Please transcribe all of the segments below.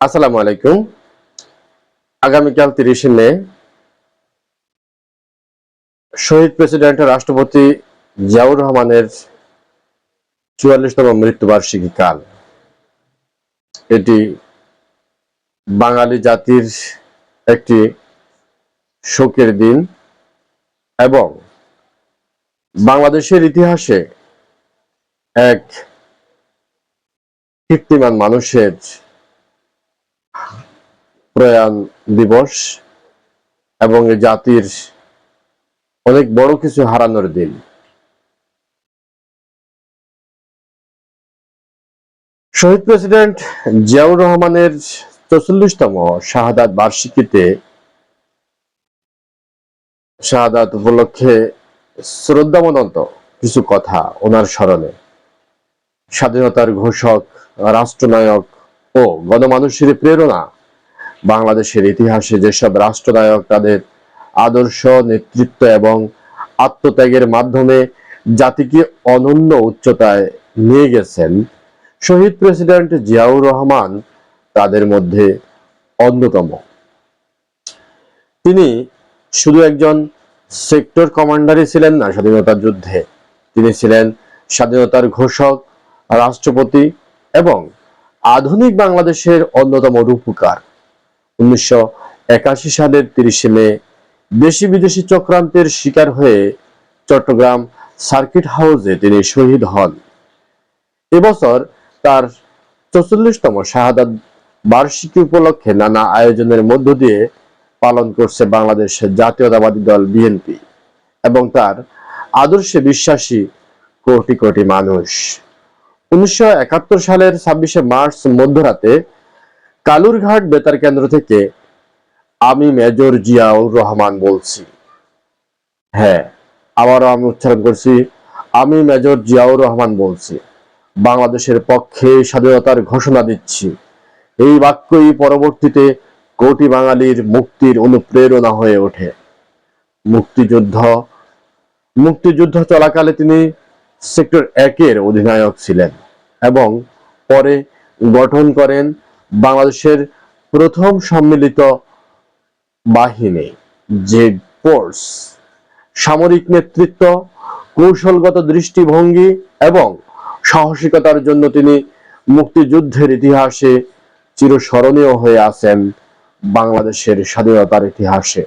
আসসালামু আলাইকুম। আগামীকাল তিরিশে মে, শহীদ প্রেসিডেন্ট রাষ্ট্রপতি জিয়াউর রহমানের চুয়াল্লিশতম মৃত্যুবার্ষিকী কাল। এটি বাঙালি জাতির একটি শোকের দিন এবং বাংলাদেশের ইতিহাসে এক কীর্তিমান মানুষের প্রয়াণ দিবস এবং জাতির অনেক বড় কিছু হারানোর দিন। শহীদ প্রেসিডেন্ট জিয়াউর রহমানের চৌচল্লিশতম শাহাদাত বার্ষিকীতে শাহাদাত উপলক্ষে শ্রদ্ধামনত কিছু কথা ওনার স্মরণে। স্বাধীনতার ঘোষক, রাষ্ট্রনায়ক ও গণমানুষের প্রেরণা বাংলাদেশের ইতিহাসে যেসব রাষ্ট্রনায়ক তাদের আদর্শ, নেতৃত্ব এবং আত্মত্যাগের মাধ্যমে জাতিকে অনন্য উচ্চতায় নিয়ে গেছেন, শহীদ প্রেসিডেন্ট জিয়াউর রহমান তাদের মধ্যে অন্যতম। তিনি শুধু একজন সেক্টর কমান্ডারই ছিলেন না স্বাধীনতা যুদ্ধে। তিনি ছিলেন স্বাধীনতার ঘোষক, রাষ্ট্রপতি এবং আধুনিক বাংলাদেশের অন্যতম রূপকার। উনিশশো একাশি সালের তিরিশে মে, দেশি বিদেশি চক্রান্তের শিকার হয়ে চট্টগ্রাম সার্কিট হাউসে তিনি শহীদ হন। এবছর তার চৌচল্লিশতম শাহাদাত বার্ষিকী উপলক্ষে নানা আয়োজনের মধ্য দিয়ে পালন করছে বাংলাদেশ জাতীয়তাবাদী দল বিএনপি এবং তার আদর্শে বিশ্বাসী কোটি কোটি মানুষ। উনিশশো একাত্তর সালের ছাব্বিশে মার্চ মধ্যরাতে কালুরঘাট বেতার কেন্দ্র থেকে আমি মেজর জিয়াউর রহমান বলছি। হ্যাঁ আবারও আমি উচ্চারণ করছি। আমি মেজর জিয়াউর রহমান বলছি। বাংলাদেশের পক্ষে স্বাধীনতার ঘোষণা দিচ্ছি। এই বাক্যই পরবর্তীতে কোটি বাঙালির মুক্তির অনুপ্রেরণা হয়ে ওঠে। মুক্তিযুদ্ধ মুক্তিযুদ্ধ চলাকালে তিনি সেক্টর একের অধিনায়ক ছিলেন এবং পরে গঠন করেন বাংলাদেশের প্রথম সম্মিলিত বাহিনী, যে ফোর্স সামরিক নেতৃত্ব, কৌশলগত দৃষ্টিভঙ্গি এবং সাহসিকতার জন্য তিনি মুক্তিযুদ্ধের ইতিহাসে চিরস্মরণীয় হয়ে আছেন বাংলাদেশের স্বাধীনতার ইতিহাসে।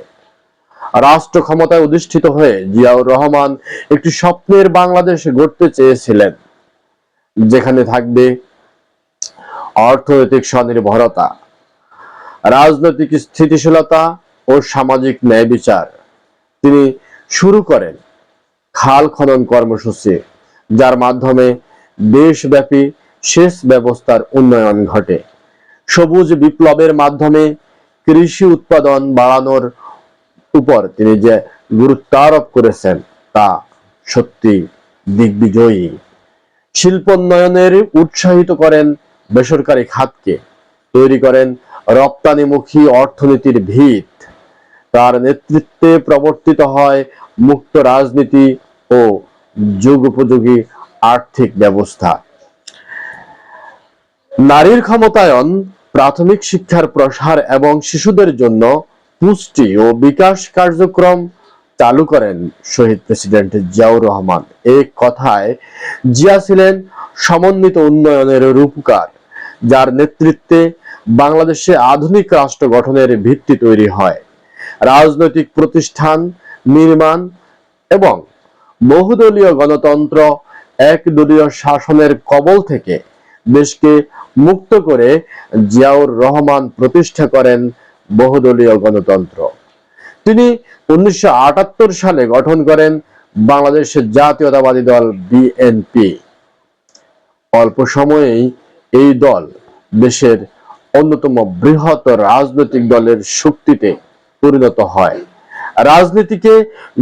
রাষ্ট্র ক্ষমতায় অধিষ্ঠিত হয়ে জিয়াউর রহমান একটি স্বপ্নের বাংলাদেশ গড়তে চেয়েছিলেন, যেখানে থাকবে অর্থনৈতিক স্বনির্ভরতা, রাজনৈতিক স্থিতিশীলতা ও সামাজিক ন্যায় বিচার। তিনি শুরু করেন খাল খনন কর্মসূচি, যার মাধ্যমে দেশব্যাপী সেচ ব্যবস্থার উন্নয়ন ঘটে। সবুজ বিপ্লবের মাধ্যমে কৃষি উৎপাদন বাড়ানোর উপর তিনি যে গুরুত্ব আরোপ করেছেন, তা সত্যি দিগ্বিজয়ী। শিল্পোন্নয়নের উৎসাহিত করেন বেসরকারি খাতকে তৈরি করেন রপ্তানিমুখী অর্থনীতির ভিত। তার নেতৃত্বে প্রবর্তিত হয় মুক্ত রাজনীতি ও যুগোপযোগী আর্থিক ব্যবস্থা। নারীর ক্ষমতায়ন, প্রাথমিক শিক্ষার প্রসার এবং শিশুদের জন্য পুষ্টি ও বিকাশ কার্যক্রম চালু করেন শহীদ প্রেসিডেন্ট জিয়াউর রহমান। এই কথায় জিয়া ছিলেন সমন্বিত উন্নয়নের রূপকার, যার নেতৃত্বে বাংলাদেশে আধুনিক রাষ্ট্র গঠনের ভিত্তি তৈরি হয়। রাজনৈতিক প্রতিষ্ঠান, নির্মাণ এবং বহুদলীয় গণতন্ত্র একদলীয় শাসনের কবল থেকে দেশকে মুক্ত করে জিয়াউর রহমান প্রতিষ্ঠা করেন বহুদলীয় গণতন্ত্র। তিনি উনিশশো আটাত্তর সালে গঠন করেন বাংলাদেশের জাতীয়তাবাদী দল বিএনপি। অল্প সময়েই এই দল দেশের অন্যতম বৃহৎ রাজনৈতিক দলের শক্তিতে পরিণত হয়। রাজনীতিকে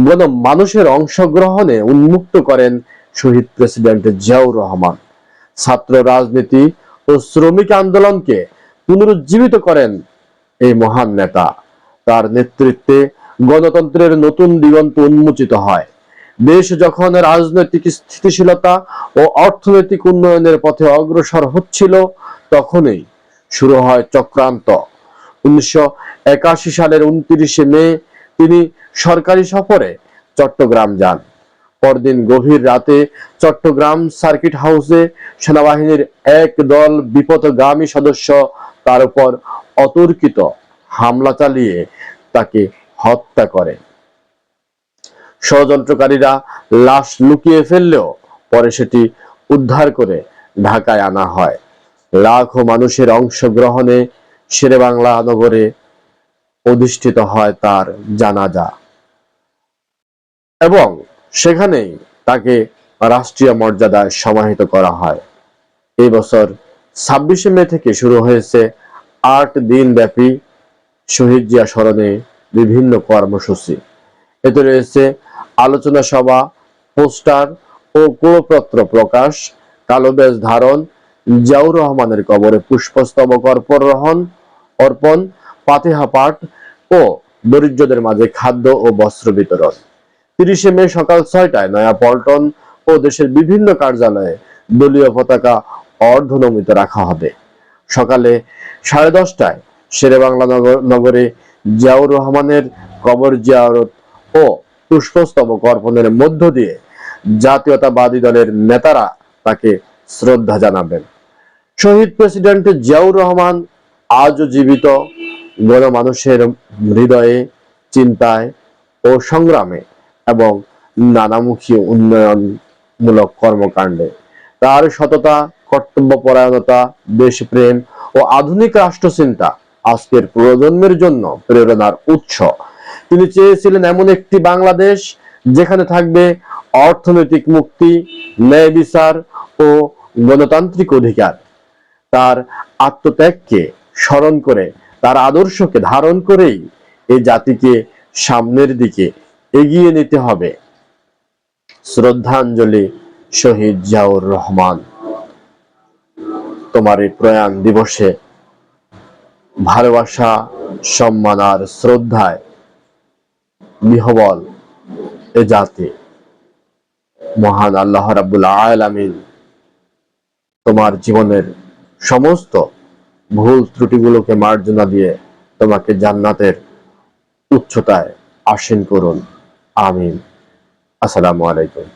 গণ মানুষের অংশগ্রহণে উন্মুক্ত করেন শহীদ প্রেসিডেন্ট জিয়াউর রহমান। ছাত্র রাজনীতি ও শ্রমিক আন্দোলনকে পুনরুজ্জীবিত করেন এই মহান নেতা। তার নেতৃত্বে গণতন্ত্রের নতুন দিগন্ত উন্মোচিত হয়। দেশ যখন রাজনৈতিক স্থিতিশীলতা ও অর্থনৈতিক উন্নয়নের পথে অগ্রসর হচ্ছিল, তখনই শুরু হয় চক্রান্ত। উনিশশো একাশি সালের উনত্রিশে মে তিনি সরকারি সফরে চট্টগ্রাম যান। পরদিন গভীর রাতে চট্টগ্রাম সার্কিট হাউসে সেনাবাহিনীর এক দল বিপদগামী সদস্য তার উপর অতর্কিত হামলা চালিয়ে তাকে হত্যা করে। ষড়যন্ত্রকারীরা লাশ লুকিয়ে ফেললেও পরে সেটি উদ্ধার করে ঢাকায় আনা হয়। লাখো মানুষের অংশগ্রহণে শেরে বাংলা নগরে অধিষ্ঠিত হয় তার জানাজা। এবং সেখানেই তাকে রাষ্ট্রীয় মর্যাদায় সমাহিত করা হয়। এই বছর ছাব্বিশে মে থেকে শুরু হয়েছে আট দিন ব্যাপী শহীদ জিয়া স্মরণে বিভিন্ন কর্মসূচি। এতে রয়েছে আলোচনা সভা, পোস্টার ও কুলপত্র প্রকাশ, কালো ব্যাজ ধারণ, জিয়াউর রহমানের কবরে পুষ্পস্তবক অর্পণ অর্পণ পাতেহা পাঠ ও দরিদ্রদের মাঝে খাদ্য ও বস্ত্র বিতরণ। তিরিশে মে সকাল ছয়টায় নয়া পল্টন ও দেশের বিভিন্ন কার্যালয়ে দলীয় পতাকা অর্ধনমিত রাখা হবে। সকালে সাড়ে দশটায় শেরেবাংলা নগর নগরে জিয়াউর রহমানের কবর জিয়ারত ও পুষ্পস্তবক অর্পণের মধ্য দিয়ে জাতীয়তাবাদী দলের নেতারা তাকে শ্রদ্ধা জানাবেন। শহীদ প্রেসিডেন্ট জিয়াউর রহমান আজও জীবিত, গণমানুষের হৃদয়ে, চিন্তায় ও সংগ্রামে এবং নানামুখী উন্নয়নমূলক কর্মকাণ্ডে। তার সততা, কর্তব্যপরায়ণতা, দেশপ্রেম ও আধুনিক রাষ্ট্রচিন্তা আজকের প্রজন্মের জন্য প্রেরণার উৎস। তিনি চেয়েছিলেন এমন একটি বাংলাদেশ যেখানে থাকবে অর্থনৈতিক মুক্তি, ন্যায় বিচার ও গণতান্ত্রিক অধিকার। তার আত্মত্যাগকে স্মরণ করে, তার আদর্শকে ধারণ করেই এই জাতিকে সামনের দিকে এগিয়ে নিতে হবে। শ্রদ্ধাঞ্জলি শহীদ জিয়াউর রহমান। তোমার এই প্রয়াণ দিবসে ভালোবাসা, সম্মান আর শ্রদ্ধায় বিহবল এ জাতি। মহান আল্লাহ রাবুল আলামিন তোমার জীবনের সমস্ত ভুল ত্রুটিগুলোকে মার্জনা দিয়ে তোমাকে জান্নাতের উচ্চতায় আসীন করুন। আমিন। আসসালামু আলাইকুম।